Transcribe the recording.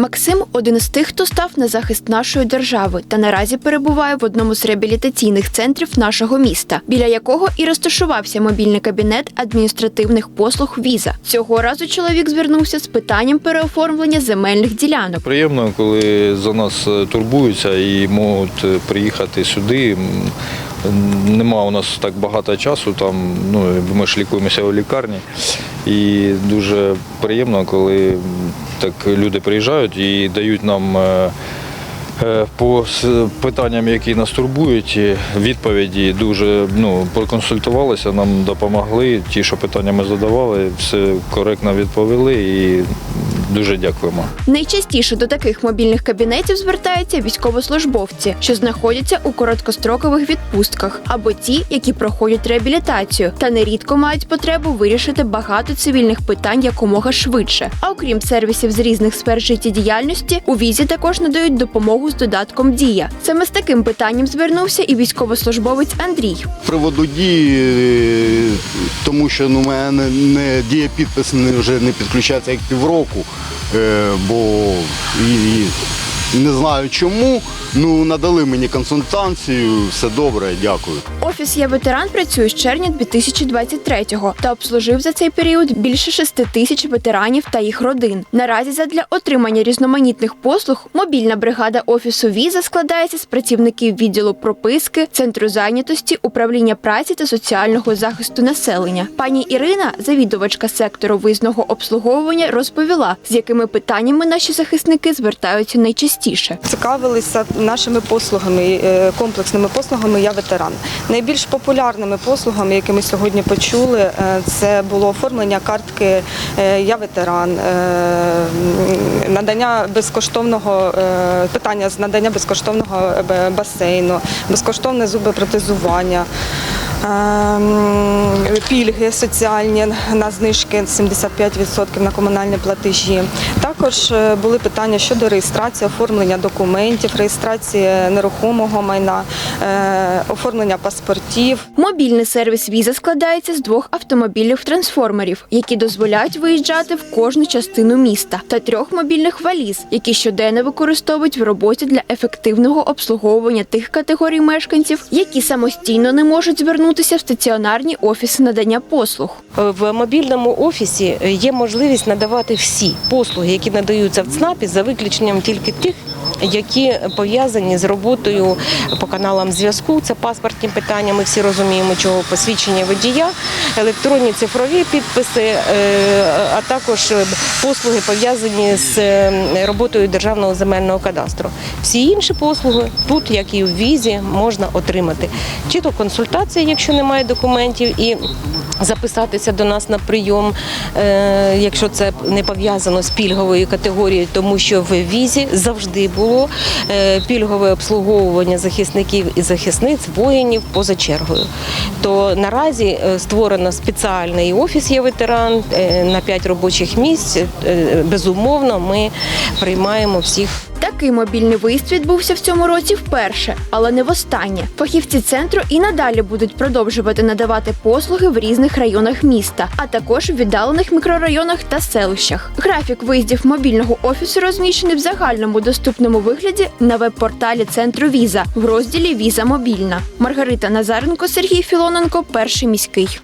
Максим один із тих, хто став на захист нашої держави та наразі перебуває в одному з реабілітаційних центрів нашого міста, біля якого і розташувався мобільний кабінет адміністративних послуг Віза. Цього разу чоловік звернувся з питанням переоформлення земельних ділянок. Приємно, коли за нас турбуються і можуть приїхати сюди. Нема у нас так багато часу, там, ну, ми ж лікуємося у лікарні. І дуже приємно, коли так люди приїжджають і дають нам е, е, по питанням, які нас турбують, відповіді дуже ну, проконсультувалися, нам допомогли. Ті, що питання ми задавали, все коректно відповіли і дуже дякуємо. Найчастіше до таких мобільних кабінетів звертаються військовослужбовці, що знаходяться у короткострокових відпустках, або ті, які проходять реабілітацію, та нерідко мають потребу вирішити багато цивільних питань якомога швидше. А окрім сервісів з різних сфер життєдіяльності, у візі також надають допомогу з додатком Дія. Саме з таким питанням звернувся і військовослужбовець Андрій. Приводу дії, е, тому що ну, мене не дія підпис не- вже не підключається як півроку, е, бо і, і не знаю чому. Ну, надали мені консультацію, все добре, дякую. Офіс «Я ветеран працює з червня 2023-го та обслужив за цей період більше 6 тисяч ветеранів та їх родин. Наразі задля отримання різноманітних послуг мобільна бригада офісу Віза складається з працівників відділу прописки, центру зайнятості, управління праці та соціального захисту населення. Пані Ірина, завідувачка сектору виїзного обслуговування, розповіла, з якими питаннями наші захисники звертаються найчастіше. Цікавилися нашими послугами, е, комплексними послугами Я ветеран. Найбільш популярними послугами, які ми сьогодні почули, е, це було оформлення картки е, Я ветеран, надання безкоштовного питання з надання безкоштовного басейну, безкоштовне зубопротезування. Ем, Пільги соціальні на знижки 75% на комунальні платежі. Також е, були питання щодо реєстрації, оформлення документів, реєстрації нерухомого майна, е, оформлення паспортів. Мобільний сервіс Віза складається з двох автомобілів трансформерів, які дозволяють виїжджати в кожну частину міста, та трьох мобільних валіз, які щоденно використовують в роботі для ефективного обслуговування тих категорій мешканців, які самостійно не можуть звернутися в стаціонарні офіси надання послуг. В мобільному офісі є можливість надавати всі послуги, які надаються в ЦНАПі, за виключенням тільки тих, які пов'язані з роботою по каналам зв'язку. Це паспортні питання. Ми всі розуміємо, чого посвідчення водія, електронні цифрові підписи, е, а також послуги пов'язані з е, роботою державного земельного кадастру. Всі інші послуги тут, як і в візі, можна отримати. Чи то консультація, якщо немає документів, і записатися до нас на прийом, е, якщо це не пов'язано з пільговою категорією, тому що в візі завжди було е, пільгове обслуговування захисників і захисниць воїнів поза чергою. То наразі е, створено спеціальний офіс є ветеран е, на 5 робочих місць. Безумовно, ми приймаємо всіх. Такий мобільний виїзд відбувся в цьому році вперше, але не востаннє. Фахівці центру і надалі будуть продовжувати надавати послуги в різних районах міста, а також в віддалених мікрорайонах та селищах. Графік виїздів мобільного офісу розміщений в загальному доступному вигляді на веб-порталі центру Віза в розділі Віза мобільна. Маргарита Назаренко, Сергій Філоненко, перший міський.